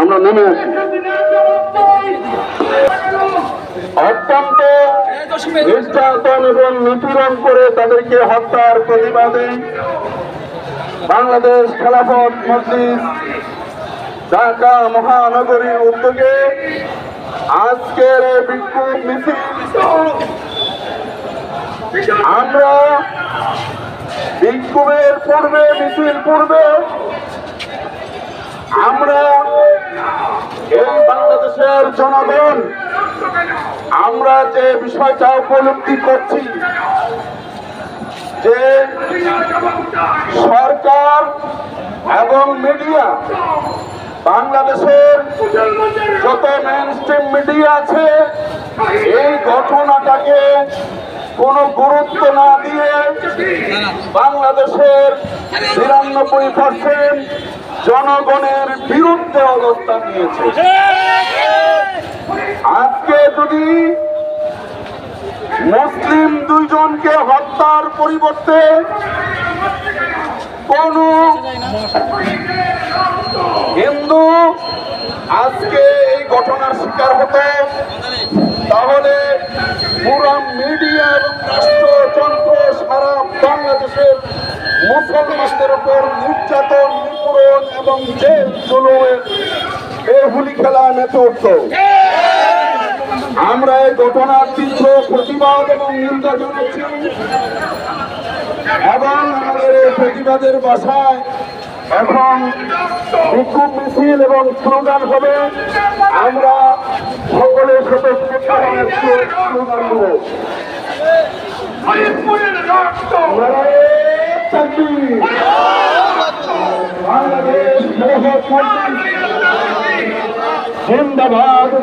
আমরা নেমে আসি অত্যন্ত নির্যাতন এবং নিপীড়ন করে তাদেরকে হত্যার প্রতিবাদে বাংলাদেশ খেলাফত মসজিদ ঢাকা মহানগরীর উদ্যোগে আজকের বিক্ষোভ মিছিল, আমরা বিক্ষোভের পূর্বে, মিছিল পূর্বে আমরা এই বাংলাদেশের জনগণ, আমরা যে বিষয়টা উপলব্ধি করছি, যে সরকার এবং মিডিয়া, বাংলাদেশের যত মেন স্ট্রিম মিডিয়া আছে, এই ঘটনাটাকে কোনো গুরুত্ব না দিয়ে বাংলাদেশের বিরানব্বই পার্সেন্ট জনগণের বিরুদ্ধে অবস্থান নিয়েছে। আজকে যদি মুসলিম দুইজনকে হত্যার পরিবর্তে কোন হিন্দু আজকে এই ঘটনার শিকার হতো, তাহলে পুরো মিডিয়া এবং রাষ্ট্রযন্ত্র সারা বাংলাদেশের মুসলমানদের উপর নির্যাতন নিপূরণ এবং জেল জুলুমের বেহুলি খেলা মেতে উঠত আমরা এই ঘটনার তীব্র প্রতিবাদ এবং নিন্দা জানাচ্ছি এবং আমাদের এই প্রতিবাদের বাসায় এখন বিক্ষোভ মিছিল এবং স্লোগান হবে আমরা সকলের সাথে স্লোগান দেবো। তাকবীর। বাংলাদেশ বাংলাদেশ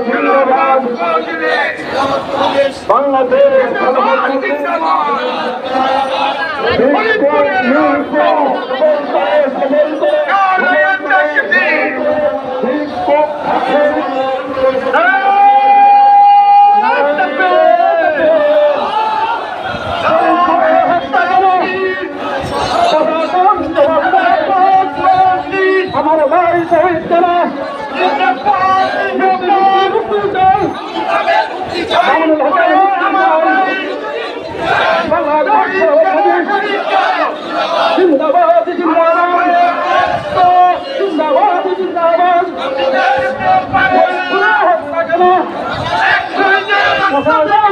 খেলাফত Nos